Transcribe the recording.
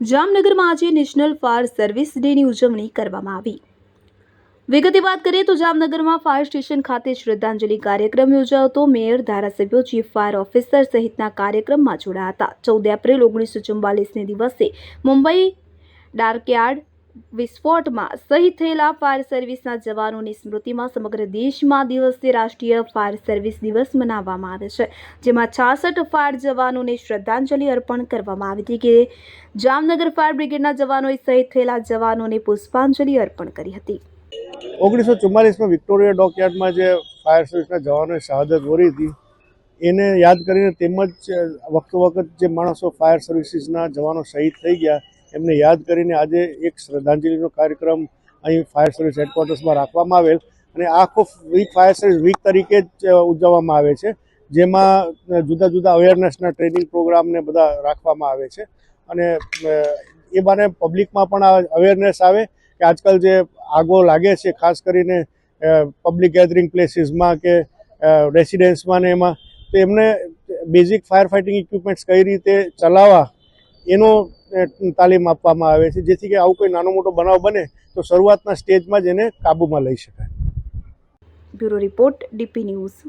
જામનગરમાં આજે national fire service ડેની ઉજવણી કરવામાં આવી. વિગતે વાત કરીએ તો જામનગરમાં ફાયર સ્ટેશન ખાતે શ્રદ્ધાંજલિ કાર્યક્રમ યોજાયો હતો. મેયર, ધારાસભ્યો ચીફ ફાયર ઓફિસર સહિતના કાર્યક્રમમાં જોડાયા હતા. ચૌદ એપ્રિલ ઓગણીસો ચુમ્બાલીસને દિવસે મુંબઈ ડાર્કયાર્ડ વિસ્ફોટમાં શહીદ થયેલા ફાયર સર્વિસના જવાનોની સ્મૃતિમાં સમગ્ર દેશમાં દિવસે રાષ્ટ્રીય ફાયર સર્વિસ દિવસ મનાવવામાં આવે છે, જેમાં છાસઠ ફાયર જવાનોને શ્રદ્ધાંજલિ અર્પણ કરવામાં આવી હતી કે જામનગર ફાયર બ્રિગેડના જવાનોએ શહીદ થયેલા જવાનોને પુષ્પાંજલિ અર્પણ કરી હતી. ઓગણીસો ચુમ્માલીસમાં વિક્ટોરિયા ડોકયાર્ડમાં જે ફાયર સર્વિસના જવાનોએ શહાદત વરી હતી, એને યાદ કરીને તેમજ વખતો વખત જે માણસો ફાયર સર્વિસીસના જવાનો શહીદ થઈ ગયા એમને યાદ કરીને આજે એક શ્રદ્ધાંજલિનો કાર્યક્રમ અહીં ફાયર સર્વિસ હેડક્વાર્ટર્સમાં રાખવામાં આવેલ અને આખો વીક ફાયર સર્વિસ વીક તરીકે જ ઉજવવામાં આવે છે. જેમાં જુદા જુદા અવેરનેસના ટ્રેનિંગ પ્રોગ્રામને બધા રાખવામાં આવે છે. અને એ બાને પબ્લિકમાં પણ અવેરનેસ આવે કે આજકાલ જે આગો લાગે છે, ખાસ કરીને પબ્લિક ગેધરિંગ પ્લેસીસમાં કે રેસિડેન્સમાં ને એમાં, તો એમને બેઝિક ફાયર ફાઇટિંગ ઇક્વિપમેન્ટ્સ કઈ રીતે ચલાવવા, એનો તાલીમ આપવામાં આવે છે. જેથી કે આવું કોઈ નાનો મોટો બનાવ બને તો શરૂઆતના સ્ટેજમાં જ એને કાબૂમાં લઈ શકાય. Bureau report DP news.